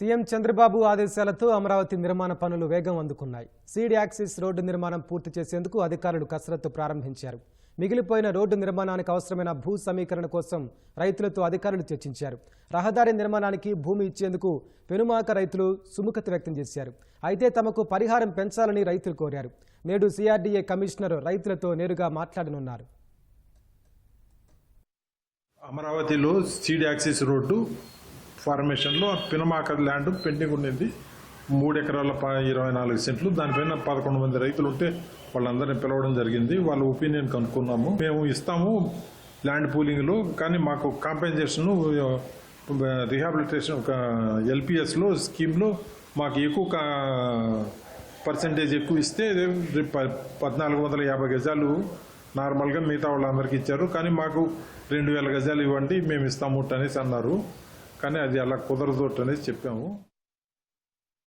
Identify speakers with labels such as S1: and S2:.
S1: CM Chandrababu ఆదేశాలతో అమరావతి నిర్మాణ పనులు వేగం అందుకున్నాయి. సీడ్ యాక్సిస్ రోడ్డు నిర్మాణం పూర్తి చేసేందుకు అధికారులు కసరత్తు ప్రారంభించారు. మిగిలిపోయిన రోడ్డు నిర్మాణానికి అవసరమైన భూ సమీకరణ కోసం రైతులతో అధికారులు చర్చించారు. రహదారి నిర్మాణానికి భూమి ఇచ్చేందుకు పెనుమాక రైతులు సుముఖత వ్యక్తం చేశారు. అయితే తమకు పరిహారం పెంచాలని రైతులు కోరారు. నేడు సిఆర్డీఏ కమిషనర్ రైతులతో నేరుగా మాట్లాడనున్నారు.
S2: అమరావతిలో సీడ్ యాక్సిస్ రోడ్డు ఫార్మేషన్లో పినమాక ల్యాండ్ పెండింగ్ ఉండింది. మూడు ఎకరాల ప ఇరవై నాలుగు సెంట్లు. దానిపైన పదకొండు మంది రైతులు ఉంటే వాళ్ళందరినీ పిలవడం జరిగింది. వాళ్ళ ఒపీనియన్ కనుక్కున్నాము. మేము ఇస్తాము ల్యాండ్ పూలింగ్లో కానీ మాకు కాంపెన్సేషన్ రిహాబిలిటేషన్ ఒక ఎల్పిఎస్లో స్కీమ్లో మాకు ఎక్కువ పర్సంటేజ్ ఎక్కువ ఇస్తే పద్నాలుగు వందల యాభై గజాలు నార్మల్గా మిగతా వాళ్ళందరికీ ఇచ్చారు. కానీ మాకు రెండు వేల గజాలు ఇవ్వండి మేము ఇస్తాము అనేసి అన్నారు. కానీ అది అలా కుదరదు అనేసి చెప్పాము.